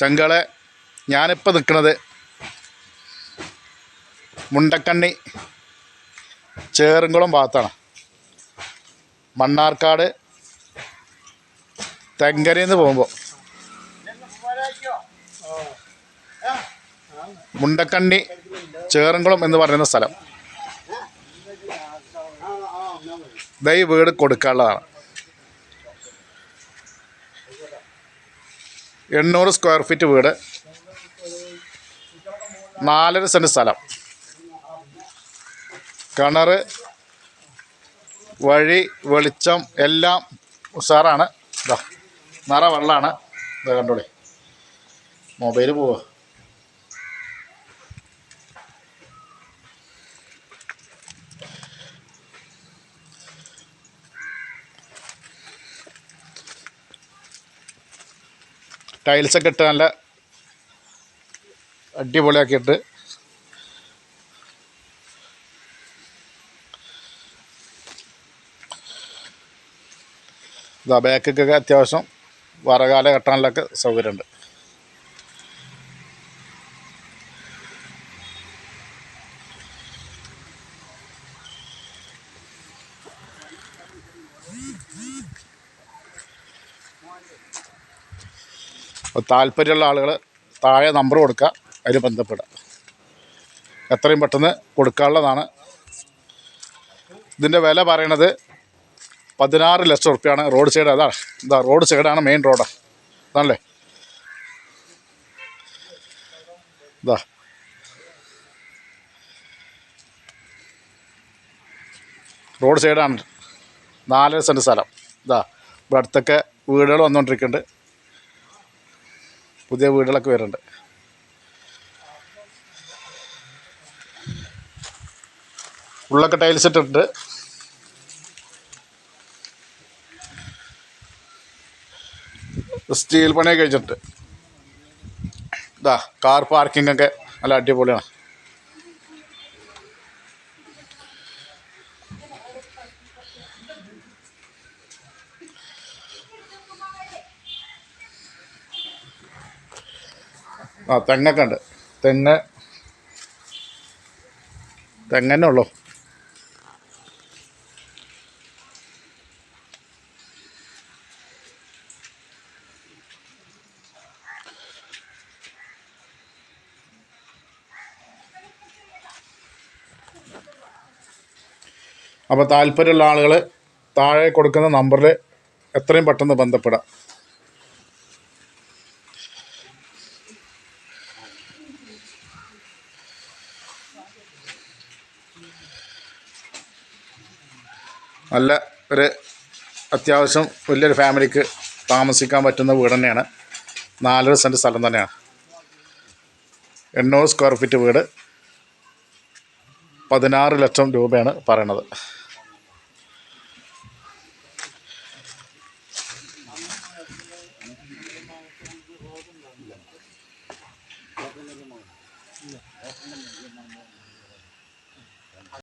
ചങ്കളെ ഞാനിപ്പോൾ നിൽക്കുന്നത് മുണ്ടക്കണ്ണി ചേറുംകുളം ഭാഗത്താണ്. മണ്ണാർക്കാട് തെങ്കരയിൽ നിന്ന് പോകുമ്പോൾ മുണ്ടക്കണ്ണി ചേറുംകുളം എന്ന് പറയുന്ന സ്ഥലം. ദൈ വീട് കൊടുക്കാനുള്ളതാണ്. എണ്ണൂറ് സ്ക്വയർ ഫീറ്റ് വീട്. നാലര സെന്റ് സ്ഥലം. കിണർ വഴി വെളിച്ചം എല്ലാം ഉഷാറാണ്. ഇതാ നിറ വെള്ളമാണ് ഇതാ കണ്ടോളി. മൊബൈൽ പോവുക ടൈൽസൊക്കെ ഇട്ട് നല്ല അടിപൊളിയാക്കിയിട്ട്. ഇതാ ബാക്കൊക്കെ അത്യാവശ്യം വറകാല കെട്ടാനിലൊക്കെ സൗകര്യമുണ്ട്. അപ്പോൾ താല്പര്യമുള്ള ആളുകൾ താഴെ നമ്പർ കൊടുക്കുക അതിൽ ബന്ധപ്പെടുക. എത്രയും പെട്ടെന്ന് കൊടുക്കാനുള്ളതാണ്. ഇതിന്റെ വില പറയണത് പതിനാറ് ലക്ഷം റുപ്യാണ് റോഡ് സൈഡ്. അതാ ഇതാ റോഡ് സൈഡാണ് മെയിൻ റോഡ് അതാണല്ലേ ഇതാ. റോഡ് സൈഡാണ് നാലര സെന്റ് സ്ഥലം. ഇതാ ഇവിടെ അടുത്തൊക്കെ വീടുകൾ വന്നുകൊണ്ടിരിക്കുന്നുണ്ട് പുതിയ വീടുകളൊക്കെ വരുന്നുണ്ട്. ഉള്ളൊക്കെ ടൈൽസ് ഇട്ടിട്ടുണ്ട്. സ്റ്റീൽ പണിയൊക്കെ വെച്ചിട്ട് ഇതാ കാർ പാർക്കിംഗ് ഒക്കെ നല്ല അടിപൊളിയാണ്. ആ തെങ്ങൊക്കെ ഉണ്ട്. തെങ്ങ് തെങ്ങന്നെ ഉള്ളൂ. അപ്പോൾ താല്പര്യമുള്ള ആളുകൾ താഴെ കൊടുക്കുന്ന നമ്പറിൽ എത്രയും പെട്ടെന്ന് ബന്ധപ്പെടാം. നല്ല ഒരു അത്യാവശ്യം വലിയൊരു ഫാമിലിക്ക് താമസിക്കാൻ പറ്റുന്ന വീട് തന്നെയാണ്. നാലര സെന്റ് സ്ഥലം തന്നെയാണ്. എണ്ണൂറ് സ്ക്വയർ ഫീറ്റ് വീട് പതിനാറ് ലക്ഷം രൂപയാണ് പറയണത്